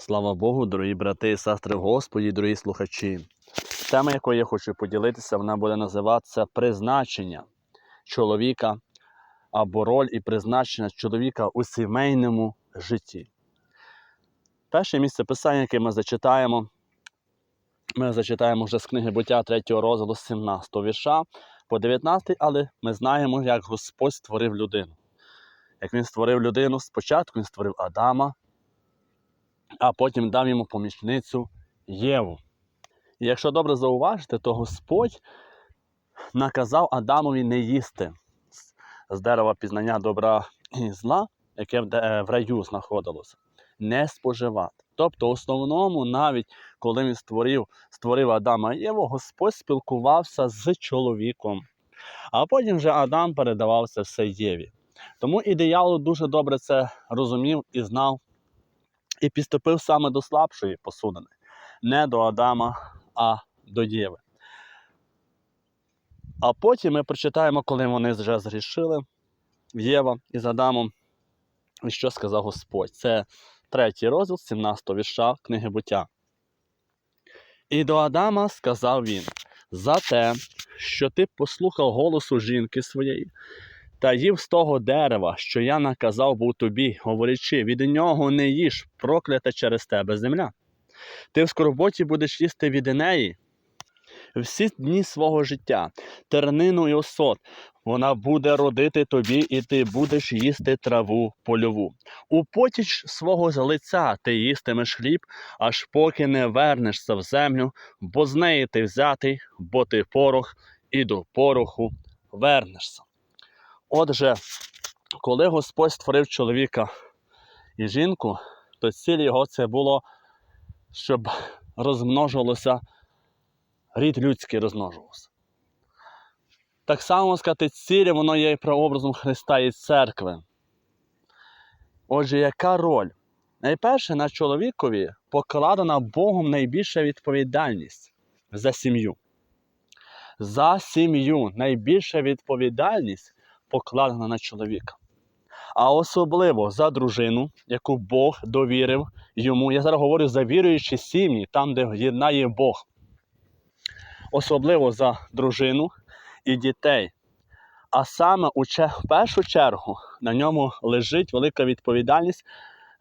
Слава Богу, дорогі брати і сестри в Господі, дорогі слухачі. Тема, якою я хочу поділитися, вона буде називатися призначення чоловіка або роль і призначення чоловіка у сімейному житті. Перше місце писання, яке ми зачитаємо, ми зачитаємо вже з книги буття 3 розділу 17 вірша по 19, але ми знаємо, як Господь створив людину. Як він створив людину, спочатку він створив Адама, а потім дав йому помічницю Єву. І якщо добре зауважити, то Господь наказав Адамові не їсти з- дерева пізнання добра і зла, яке в е, раю знаходилося, не споживати. Тобто, в основному, навіть коли він створив, створив Адама і Єву, Господь спілкувався з чоловіком. А потім вже Адам передавався все Єві. Тому і диявол дуже добре це розумів і знав, і підступив саме до слабшої посудини, не до Адама, а до Єви. А потім ми прочитаємо, коли вони вже згрішили, Єва із Адамом, і що сказав Господь. Це третій розділ 17 вірша книги буття. І до Адама сказав він: за те, що ти послухав голосу жінки своєї, та їв з того дерева, що я наказав був тобі, говорячи, від нього не їж, проклята через тебе земля. Ти в скорботі будеш їсти від неї всі дні свого життя, тернину і осот. Вона буде родити тобі, і ти будеш їсти траву польову. У потіч свого лиця ти їстимеш хліб, аж поки не вернешся в землю, бо з неї ти взятий, бо ти порох, і до пороху вернешся. Отже, коли Господь створив чоловіка і жінку, то ціль його це було, щоб розмножувалося, рід людський розмножувався. Так само сказати, ціль воно є і прообразом Христа і церкви. Отже, яка роль? Найперше на чоловікові покладена Богом найбільша відповідальність за сім'ю. За сім'ю найбільша відповідальність покладена на чоловіка. А особливо за дружину, яку Бог довірив йому. Я зараз говорю за віруючі сім'ї, там, де єднає Бог. Особливо за дружину і дітей. А саме у першу чергу на ньому лежить велика відповідальність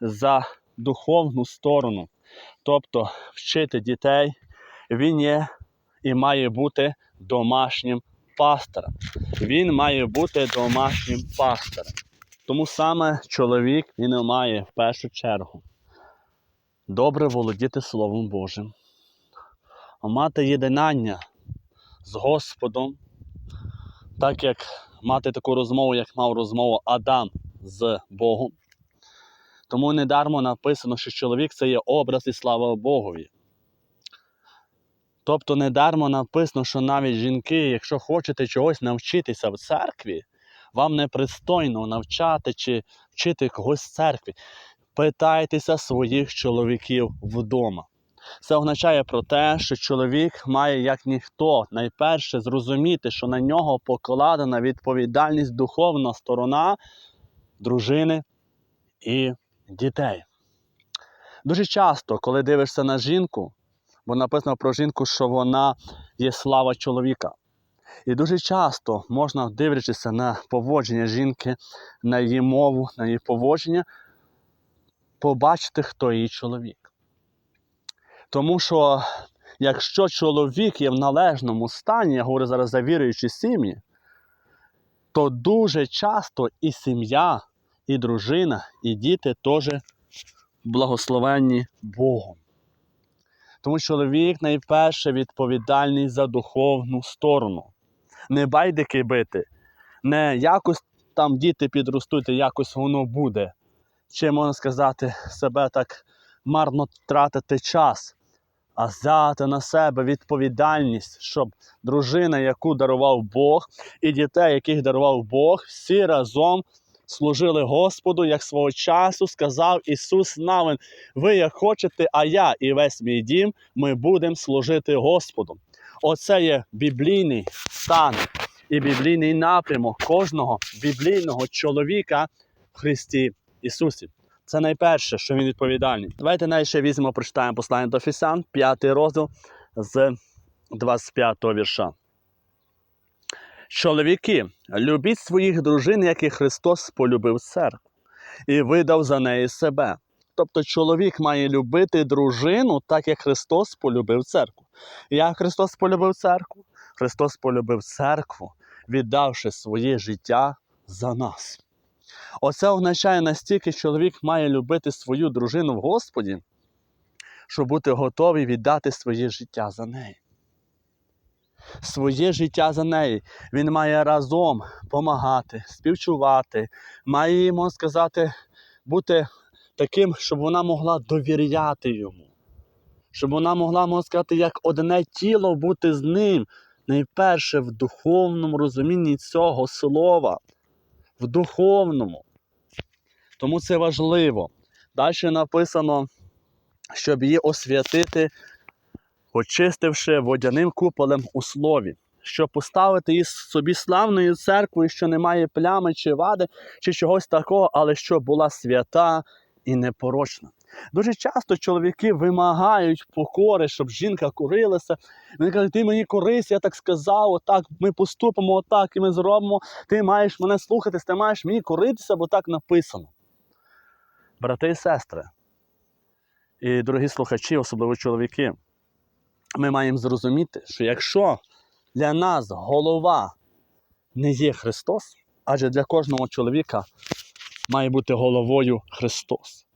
за духовну сторону. Тобто вчити дітей, він є і має бути домашнім пастором. Він має бути домашнім пастором. Тому саме чоловік він має в першу чергу добре володіти Словом Божим, мати єдинання з Господом, так як мати таку розмову, як мав розмову Адам з Богом. Тому недармо написано, що чоловік це є образ і слава Богові. Тобто недармо написано, що навіть жінки, якщо хочете чогось навчитися в церкві, вам непристойно навчати чи вчити когось в церкві. Питайтеся своїх чоловіків вдома. Це означає про те, що чоловік має, як ніхто, найперше зрозуміти, що на нього покладена відповідальність духовна сторона дружини і дітей. Дуже часто, коли дивишся на жінку, бо написано про жінку, що вона є слава чоловіка. І дуже часто можна, дивлячись на поводження жінки, на її мову, на її поводження, побачити, хто її чоловік. Тому що якщо чоловік є в належному стані, я говорю зараз за віруючі сім'ї, то дуже часто і сім'я, і дружина, і діти теж благословенні Богом. Тому чоловік найперше відповідальний за духовну сторону. Не байдики бити, не якось там діти підростуть, якось воно буде. Чи можна сказати, себе так марно тратити час, а взяти на себе відповідальність, щоб дружина, яку дарував Бог, і дітей, яких дарував Бог, всі разом служили Господу, як свого часу сказав Ісус Навин. Ви як хочете, а я і весь мій дім, ми будемо служити Господу. Оце є біблійний стан і біблійний напрямок кожного біблійного чоловіка в Христі Ісусі. Це найперше, що він відповідальний. Давайте ще візьмемо, прочитаємо послання до Фісян, 5 розділ з 25 вірша. Чоловіки, любіть своїх дружин, як і Христос полюбив церкву і видав за неї себе. Тобто чоловік має любити дружину, так як Христос полюбив церкву. Як Христос полюбив церкву? Христос полюбив церкву, віддавши своє життя за нас. Оце означає настільки чоловік має любити свою дружину в Господі, щоб бути готовий віддати своє життя за неї. Своє життя за неї. Він має разом допомагати, співчувати, має йому сказати, бути таким, щоб вона могла довіряти йому. Щоб вона могла, можна сказати, як одне тіло бути з ним. Найперше в духовному розумінні цього слова. В духовному. Тому це важливо. Далі написано, щоб її освятити, очистивши водяним куполем у слові, щоб поставити її собі славною церквою, що не має плями чи вади, чи чогось такого, але щоб була свята і непорочна. Дуже часто чоловіки вимагають покори, щоб жінка корилася. Вони кажуть, ти мені корись, я так сказав, отак ми поступимо, отак і ми зробимо. Ти маєш мене слухатись, ти маєш мені коритися, бо так написано. Брати і сестри, і дорогі слухачі, особливо чоловіки, ми маємо зрозуміти, що якщо для нас голова не є Христос, адже для кожного чоловіка має бути головою Христос.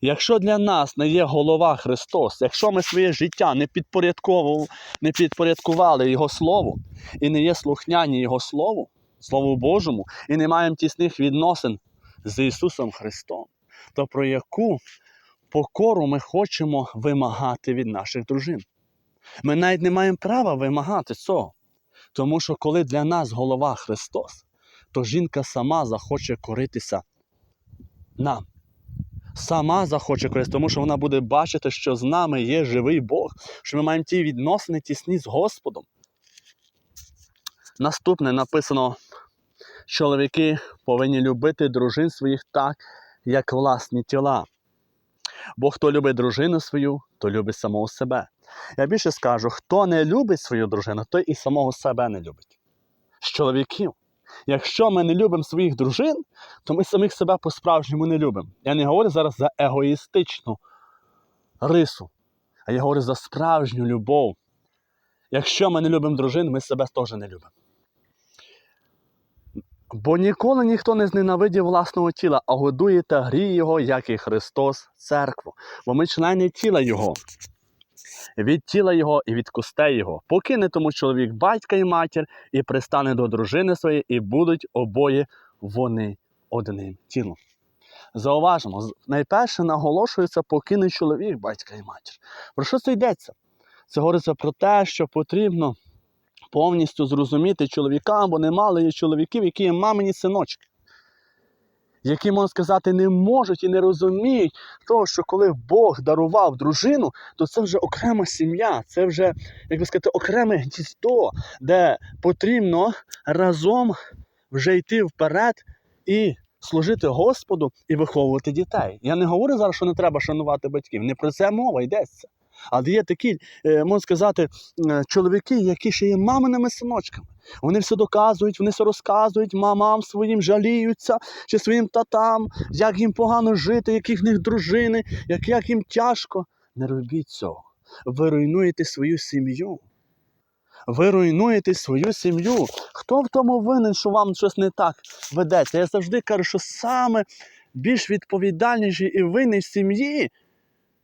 Якщо для нас не є голова Христос, якщо ми своє життя не не підпорядкували Його Слову і не є слухняні Його Слову, Слову Божому, і не маємо тісних відносин з Ісусом Христом, то про яку покору ми хочемо вимагати від наших дружин? Ми навіть не маємо права вимагати цього. Тому що коли для нас голова Христос, то жінка сама захоче коритися нам. Сама захоче коритися, тому що вона буде бачити, що з нами є живий Бог, що ми маємо ті відносини тісні з Господом. Наступне написано: чоловіки повинні любити дружин своїх так, як власні тіла. Бо хто любить дружину свою, то любить самого себе. Я більше скажу, хто не любить свою дружину, той і самого себе не любить. З чоловіків. Якщо ми не любимо своїх дружин, то ми самих себе по-справжньому не любимо. Я не говорю зараз за егоїстичну рису, а я говорю за справжню любов. Якщо ми не любимо дружин, ми себе теж не любимо. Бо ніколи ніхто не зненавидів власного тіла, а годує та гріє його, як і Христос, церкву. Бо ми члени тіла Його. Від тіла його і від костей його. Покине тому чоловік батька і матір, і пристане до дружини своєї, і будуть обоє вони одним тілом. Зауважимо, найперше наголошується покине чоловік батька і матір. Про що це йдеться? Це говориться про те, що потрібно повністю зрозуміти чоловікам, бо немало є чоловіків, які є мамині синочки, які, можна сказати, не можуть і не розуміють того, що коли Бог дарував дружину, то це вже окрема сім'я, це вже, як би сказати, окреме гніздо, де потрібно разом вже йти вперед і служити Господу і виховувати дітей. Я не говорю зараз, що не треба шанувати батьків. Не про це мова йдеться. Але є такі, е, можна сказати, е, чоловіки, які ще є маминими синочками. Вони все доказують, вони все розказують мамам своїм, жаліються чи своїм татам, як їм погано жити, які в них дружини, як, як їм тяжко. Не робіть цього. Ви руйнуєте свою сім'ю. Ви руйнуєте свою сім'ю. Хто в тому винен, що вам щось не так ведеться? Я завжди кажу, що саме більш відповідальніший і винний в сім'ї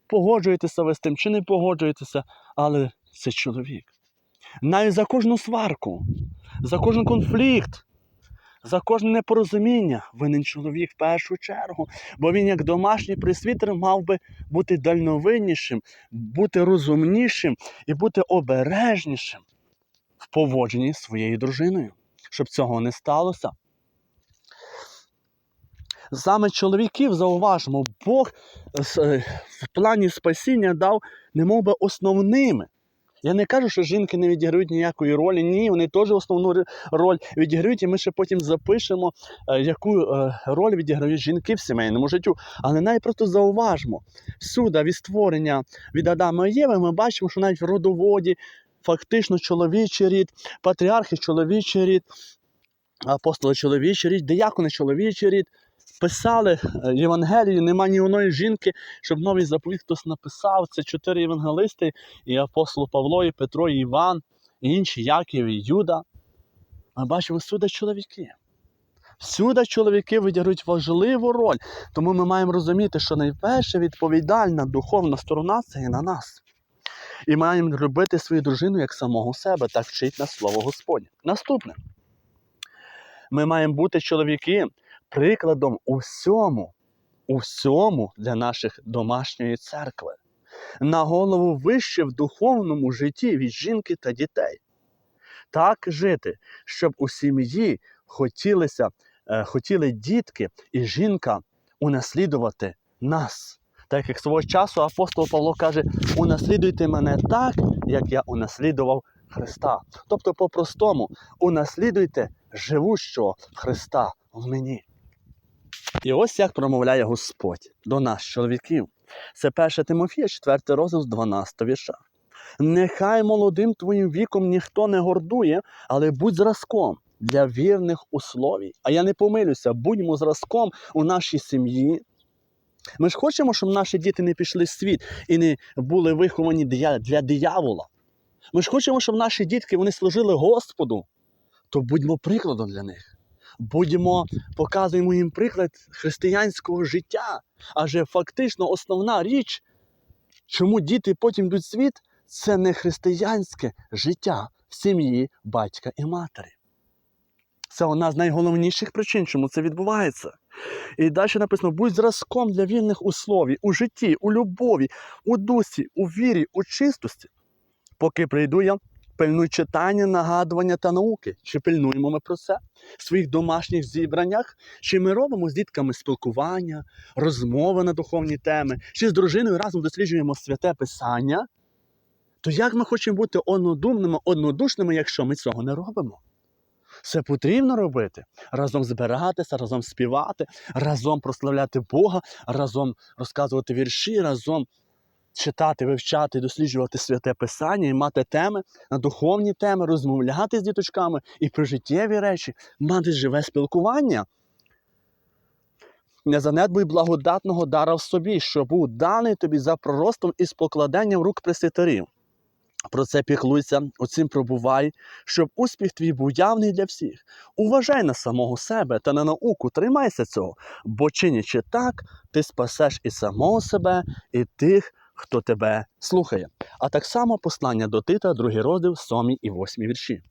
погоджуєтеся ви з тим чи не погоджуєтеся, але це чоловік. Навіть за кожну сварку, за кожен конфлікт, за кожне непорозуміння винен чоловік в першу чергу, бо він, як домашній присвітер, мав би бути дальновиднішим, бути розумнішим і бути обережнішим в поводженні з своєю дружиною, щоб цього не сталося. Саме чоловіків зауважимо, Бог е, в плані спасіння дав немов би основними. Я не кажу, що жінки не відіграють ніякої ролі. Ні, вони теж основну роль відіграють, і ми ще потім запишемо, е, яку е, роль відіграють жінки в сімейному життю. Але навіть просто зауважмо, всюди від створення від Адама і Єви ми бачимо, що навіть в родоводі фактично чоловічий рід, патріархи чоловічий рід, апостоли чоловічий рід, диякони чоловічий рід. Писали е, Євангелії, нема ні одної жінки, щоб новий заповіт хтось написав. Це чотири євангелисти, і апостол Павло, і Петро, і Іван, і інші Яків, і Юда. Ми бачимо всюди чоловіки. Всюди чоловіки відіграють важливу роль. Тому ми маємо розуміти, що найперша відповідальна духовна сторона це і на нас. І маємо любити свою дружину як самого себе, так вчить нас слово Господнє. Наступне. Ми маємо бути чоловіки прикладом у всьому, у всьому для наших домашньої церкви, на голову вище в духовному житті від жінки та дітей. Так жити, щоб у сім'ї хотілися, е, хотіли дітки і жінка унаслідувати нас. Так як свого часу апостол Павло каже: унаслідуйте мене так, як я унаслідував Христа. Тобто, по-простому, унаслідуйте живущого Христа в мені. І ось як промовляє Господь до нас, чоловіків. Це 1 Тимофія, 4 розділ з 12 вірша. Нехай молодим твоїм віком ніхто не гордує, але будь зразком для вірних условій. А я не помилюся, будьмо зразком у нашій сім'ї. Ми ж хочемо, щоб наші діти не пішли в світ і не були виховані для диявола. Ми ж хочемо, щоб наші дітки вони служили Господу, то будьмо прикладом для них. Будьмо, показуємо їм приклад християнського життя. Адже фактично основна річ, чому діти потім йдуть в світ, це не християнське життя в сім'ї батька і матері. Це одна з найголовніших причин, чому це відбувається. І далі написано: будь зразком для вільних условій у житті, у любові, у дусі, у вірі, у чистості. Поки прийду я, пильнуй читання, нагадування та науки. Чи пильнуємо ми про це в своїх домашніх зібраннях? Чи ми робимо з дітками спілкування, розмови на духовні теми, чи з дружиною разом досліджуємо святе писання? То як ми хочемо бути однодумними, однодушними, якщо ми цього не робимо? Це потрібно робити. Разом збиратися, разом співати, разом прославляти Бога, разом розказувати вірші, разом читати, вивчати, досліджувати святе писання і мати теми на духовні теми, розмовляти з діточками і про життєві речі, мати живе спілкування. Не занедбуй благодатного дара в собі, що був даний тобі за проростом і покладенням рук пресвітерів. Про це піклуйся, оцим пробувай, щоб успіх твій був явний для всіх. Уважай на самого себе та на науку, тримайся цього, бо чинячи так, ти спасеш і самого себе, і тих, хто тебе слухає. А так само послання до Тита, другий розділ, 7 і 8 вірші.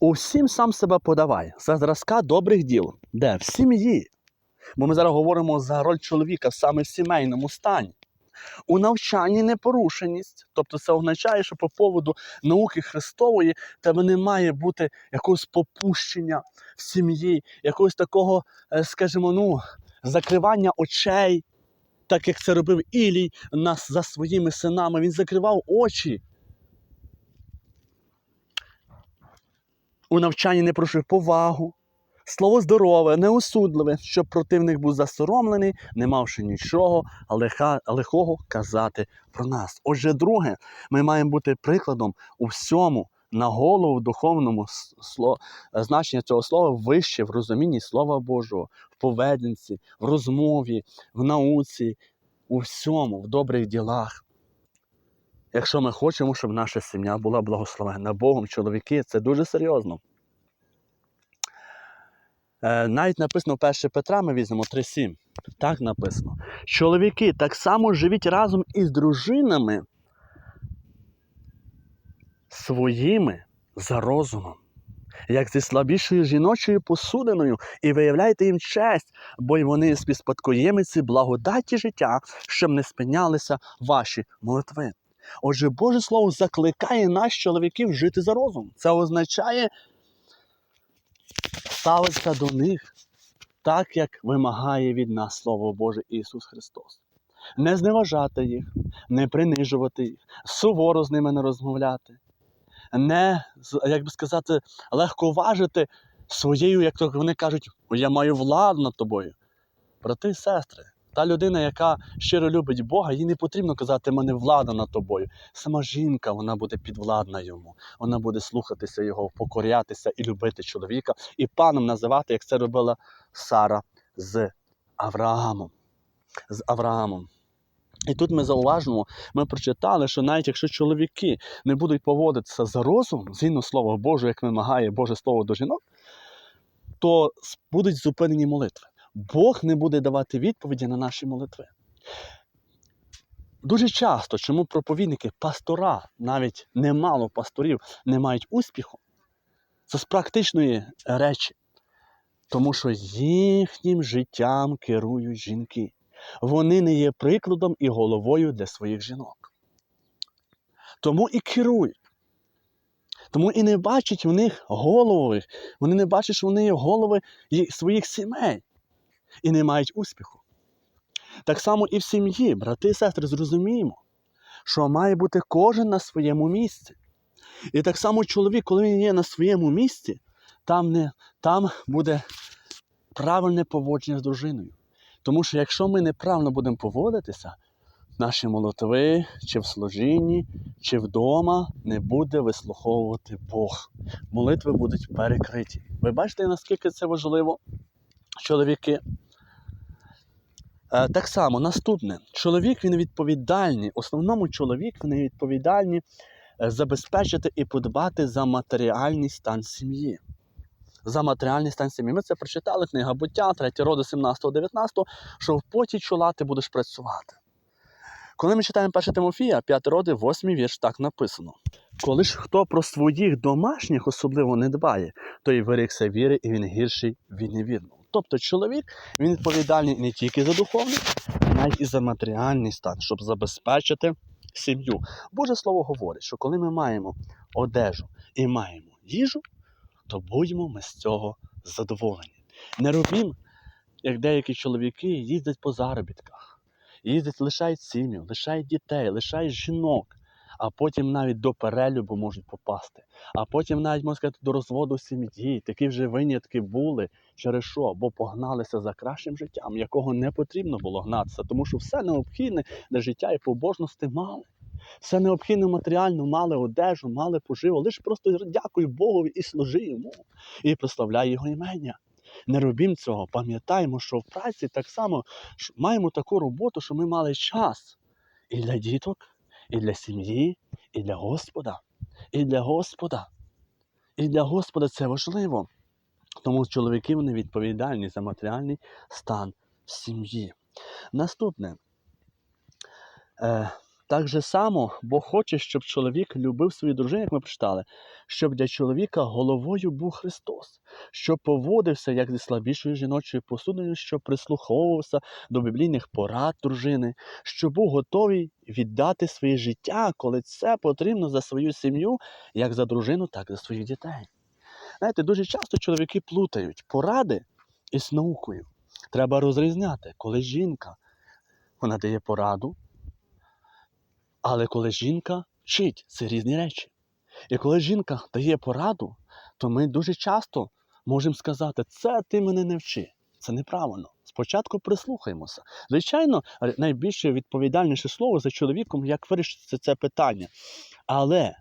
Усім сам себе подавай за зразка добрих діл, де в сім'ї. Бо ми зараз говоримо за роль чоловіка саме в сімейному стані. У навчанні непорушеність, тобто це означає, що по поводу науки Христової тебе не має бути якогось попущення в сім'ї, якогось такого, е, скажімо, ну, закривання очей, так як це робив Ілій нас за своїми синами. Він закривав очі. У навчанні не порушує повагу, слово здорове, неосудливе, щоб противник був засоромлений, не мавши нічого лиха, лихого казати про нас. Отже, друге, ми маємо бути прикладом у всьому на голову духовному значення цього слова вище в розумінні Слова Божого, поведінці, в розмові, в науці, у всьому, в добрих ділах. Якщо ми хочемо, щоб наша сім'я була благословена Богом, чоловіки, це дуже серйозно. Е, навіть написано в 1 Петра, ми візьмемо 3.7. Так написано. Чоловіки так само живіть разом із дружинами своїми за розумом, як зі слабішою жіночою посудиною, і виявляйте їм честь, бо й вони співспадкоємиці благодаті життя, щоб не спинялися ваші молитви. Отже, Боже Слово закликає нас, чоловіків, жити за розум. Це означає ставитися до них так, як вимагає від нас Слово Боже Ісус Христос. Не зневажати їх, не принижувати їх, суворо з ними не розмовляти, не, як би сказати, легковажити своєю, як то вони кажуть, я маю владу над тобою. Брати і сестри, та людина, яка щиро любить Бога, їй не потрібно казати, мене влада над тобою. Сама жінка, вона буде підвладна йому. Вона буде слухатися його, покорятися і любити чоловіка, і паном називати, як це робила Сара з Авраамом. З Авраамом. І тут ми зауважимо, ми прочитали, що навіть якщо чоловіки не будуть поводитися за розум, згідно Слова Божого, як вимагає Боже Слово до жінок, то будуть зупинені молитви. Бог не буде давати відповіді на наші молитви. Дуже часто, чому проповідники, пастора, навіть немало пасторів не мають успіху, це з практичної речі. Тому що їхнім життям керують жінки. Вони не є прикладом і головою для своїх жінок. Тому і керують. Тому і не бачать в них голови. Вони не бачать, що вони є голови своїх сімей і не мають успіху. Так само і в сім'ї, брати і сестри, зрозуміємо, що має бути кожен на своєму місці. І так само чоловік, коли він є на своєму місці, там, не, там буде правильне поводження з дружиною. Тому що якщо ми неправильно будемо поводитися, наші молитви, чи в служінні, чи вдома не буде вислуховувати Бог. Молитви будуть перекриті. Ви бачите, наскільки це важливо, чоловіки? Е, Так само, наступне. Чоловік він відповідальний. Основному чоловік він відповідальний е, забезпечити і подбати за матеріальний стан сім'ї. За матеріальний стан сім'ї. Ми це прочитали, книга буття, 3 роду 17-19, що в поті чола ти будеш працювати. Коли ми читаємо 1 Тимофія, 5 роди, 8 вірш, так написано. Коли ж хто про своїх домашніх особливо не дбає, то й вирікся віри, і він гірший від невірного. Тобто чоловік він відповідальний не тільки за духовний, а навіть і за матеріальний стан, щоб забезпечити сім'ю. Боже Слово говорить, що коли ми маємо одежу і маємо їжу, то будьмо ми з цього задоволені. Не робімо, як деякі чоловіки їздять по заробітках, їздять, лишають сім'ю, лишають дітей, лишають жінок, а потім навіть до перелюбу можуть попасти. А потім навіть можна сказати до розводу сім'ї. Такі вже винятки були через що? Бо погналися за кращим життям, якого не потрібно було гнатися, тому що все необхідне для життя і побожності мали. Все необхідне матеріально мали одежу, мали поживу. Лише просто дякуй Богові і служи йому, і прославляй його імення. Не робім цього, пам'ятаємо, що в праці так само маємо таку роботу, що ми мали час і для діток, і для сім'ї, і для Господа, і для Господа. І для Господа це важливо. Тому чоловіки вони відповідальні за матеріальний стан сім'ї. Наступне. Е, так же само Бог хоче, щоб чоловік любив свою дружину, як ми прочитали, щоб для чоловіка головою був Христос, щоб поводився як зі слабішою жіночою посудиною, щоб прислуховувався до біблійних порад дружини, щоб був готовий віддати своє життя, коли це потрібно за свою сім'ю, як за дружину, так і за своїх дітей. Знаєте, дуже часто чоловіки плутають поради із наукою. Треба розрізняти, коли жінка вона дає пораду, але коли жінка вчить, це різні речі. І коли жінка дає пораду, то ми дуже часто можемо сказати, це ти мене не вчи. Це неправильно. Спочатку прислухаємося. Звичайно, найбільше відповідальніше слово за чоловіком, як вирішити це питання. Але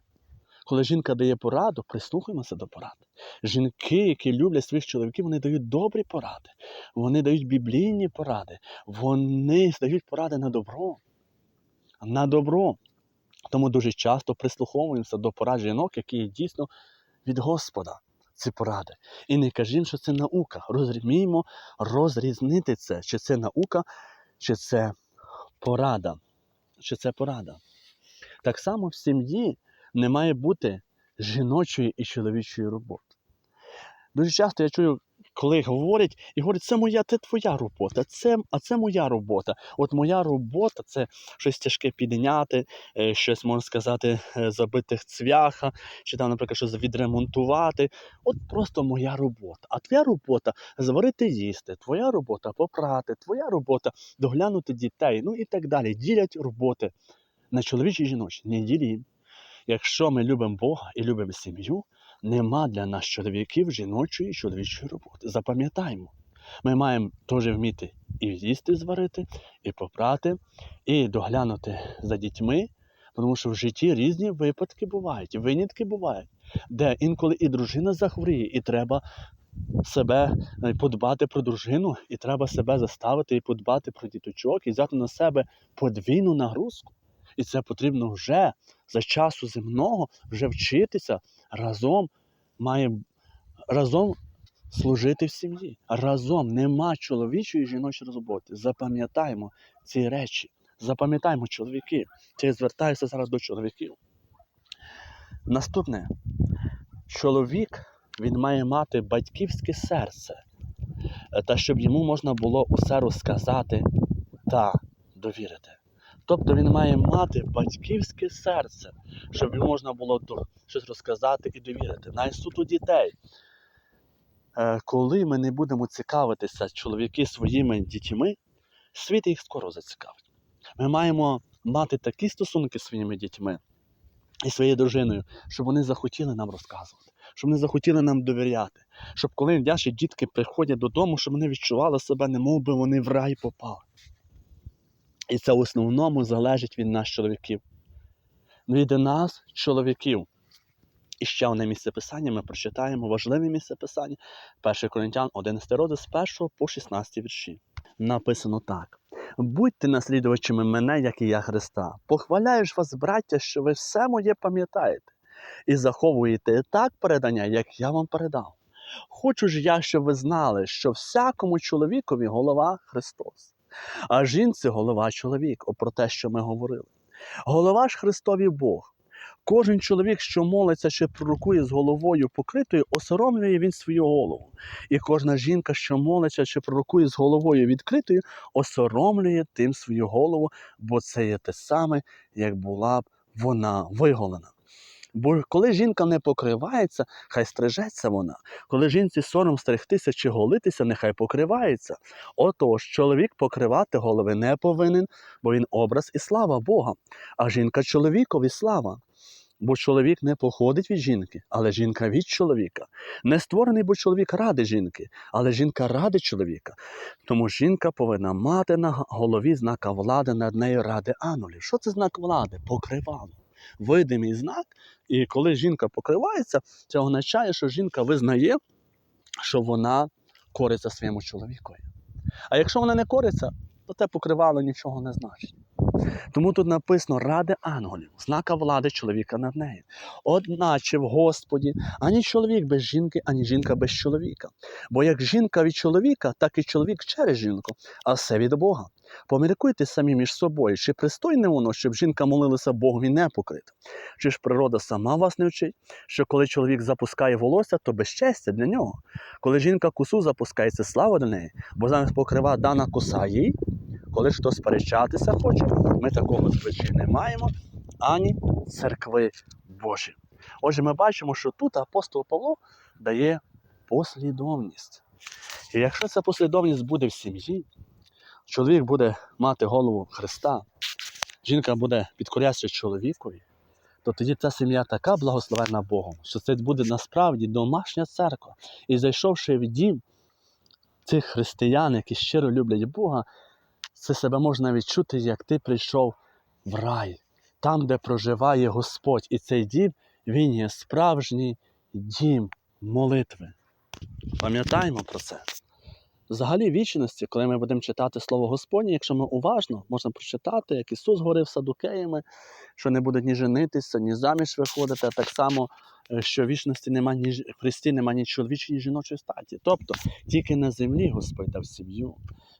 коли жінка дає пораду, прислухаємося до порад. Жінки, які люблять своїх чоловіків, вони дають добрі поради, вони дають біблійні поради, вони дають поради на добро. На добро. Тому дуже часто прислуховуємося до порад жінок, які є дійсно від Господа. Ці поради. І не кажімо, що це наука. Розуміємо розрізнити це, чи це наука, чи це порада. Чи це порада. Так само в сім'ї не має бути жіночої і чоловічої роботи. Дуже часто я чую, коли говорять і говорять, це моя, це твоя робота, це, а це моя робота. От моя робота це щось тяжке підняти, е, щось можна сказати, е, забити цвяха, чи там, наприклад, щось відремонтувати. От просто моя робота. А твоя робота зварити їсти, твоя робота попрати, твоя робота доглянути дітей, ну і так далі. Ділять роботи на чоловічі і жіночі. Не ділім. якщо ми любимо Бога і любимо сім'ю, нема для нас чоловіків жіночої чоловічої роботи. Запам'ятаємо, ми маємо теж вміти і їсти зварити, і попрати, і доглянути за дітьми, тому що в житті різні випадки бувають, винятки бувають, де інколи і дружина захворіє, і треба себе е, подбати про дружину, і треба себе заставити і подбати про діточок, і взяти на себе подвійну нагрузку. І це потрібно вже за часу земного вже вчитися разом має разом служити в сім'ї. Разом нема чоловічої і жіночої роботи. Запам'ятаємо ці речі. Запам'ятаємо чоловіки. Це я звертаюся зараз до чоловіків. Наступне. Чоловік він має мати батьківське серце, е, та щоб йому можна було усе розказати та довірити. Тобто він має мати батьківське серце, щоб йому можна було щось розказати і довірити. Навіть суто дітей. Е, Коли ми не будемо цікавитися чоловіки своїми дітьми, світ їх скоро зацікавить. Ми маємо мати такі стосунки з своїми дітьми і своєю дружиною, щоб вони захотіли нам розказувати, щоб вони захотіли нам довіряти, щоб коли наші дітки приходять додому, щоб вони відчували себе, немов би вони в рай попали. І це в основному залежить від нас, чоловіків. Від нас, чоловіків. І ще одне місце писання ми прочитаємо важливе місце писання 1 Коринтян 11 розділ з 1 по 16 вірші. Написано так: Будьте наслідувачами мене, як і я Христа. Похваляю ж вас, браття, що ви все моє пам'ятаєте і заховуєте так передання, як я вам передав. Хочу ж я, щоб ви знали, що всякому чоловікові голова Христос, а жінці голова чоловік, про те, що ми говорили. Голова ж Христові Бог. Кожен чоловік, що молиться чи пророкує з головою покритою, осоромлює він свою голову. І кожна жінка, що молиться чи пророкує з головою відкритою, осоромлює тим свою голову, бо це є те саме, як була б вона виголена. Бо коли жінка не покривається, хай стрижеться вона. Коли жінці сором стригтися чи голитися, нехай покривається. Отож, чоловік покривати голови не повинен, бо він образ і слава Бога, а жінка чоловікові слава. Бо чоловік не походить від жінки, але жінка від чоловіка. Не створений, бо чоловік ради жінки, але жінка ради чоловіка. Тому жінка повинна мати на голові знака влади над нею ради анулів. Що це знак влади? Покривало. Видимий знак. І коли жінка покривається, це означає, що жінка визнає, що вона кориться своєму чоловікові. А якщо вона не кориться, то те покривало нічого не значить. Тому тут написано ради ангелів, знака влади чоловіка над нею. Одначе в Господі ані чоловік без жінки, ані жінка без чоловіка. Бо як жінка від чоловіка, так і чоловік через жінку, а все від Бога. Поміркуйте самі між собою, чи пристойне воно, щоб жінка молилася Богові не покрита? Чи ж природа сама вас не вчить, що коли чоловік запускає волосся, то безчестя для нього. Коли жінка косу запускає, це слава для неї, бо замість покрива дана коса їй, коли ж хтось сперечатися хоче, ми такого звичай не маємо, ані церкви Божі. Отже, ми бачимо, що тут апостол Павло дає послідовність. І якщо ця послідовність буде в сім'ї, чоловік буде мати голову Христа, жінка буде підкорятися чоловікові, то тоді ця сім'я така благословена Богом, що це буде насправді домашня церква. І зайшовши в дім цих християн, які щиро люблять Бога, це себе можна відчути, як ти прийшов в рай, там, де проживає Господь. І цей дім, він є справжній дім молитви. Пам'ятаємо про це. Взагалі вічності, коли ми будемо читати Слово Господнє, якщо ми уважно можна прочитати, як Ісус говорив садукеями, що не будуть ні женитися, ні заміж виходити, а так само, е, що вічності нема ні в Христі нема ні чоловічої, ні жіночої статі. Тобто тільки на землі Господь дав сім'ю,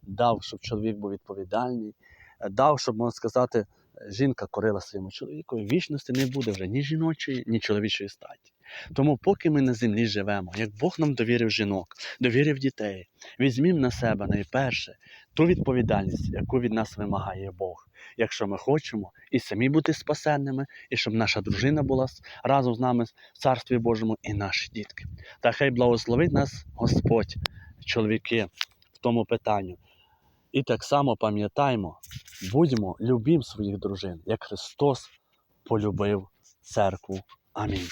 дав, щоб чоловік був відповідальний, е, дав, щоб можна сказати, жінка корила своєму чоловіку. Вічності не буде вже ні жіночої, ні чоловічої статі. Тому, поки ми на землі живемо, як Бог нам довірив жінок, довірив дітей, візьмімо на себе найперше ту відповідальність, яку від нас вимагає Бог, якщо ми хочемо і самі бути спасенними, і щоб наша дружина була разом з нами в Царстві Божому, і наші дітки. Та хай благословить нас Господь, чоловіки, в тому питанню. І так само пам'ятаймо, будьмо, любім своїх дружин, як Христос полюбив церкву. Амінь.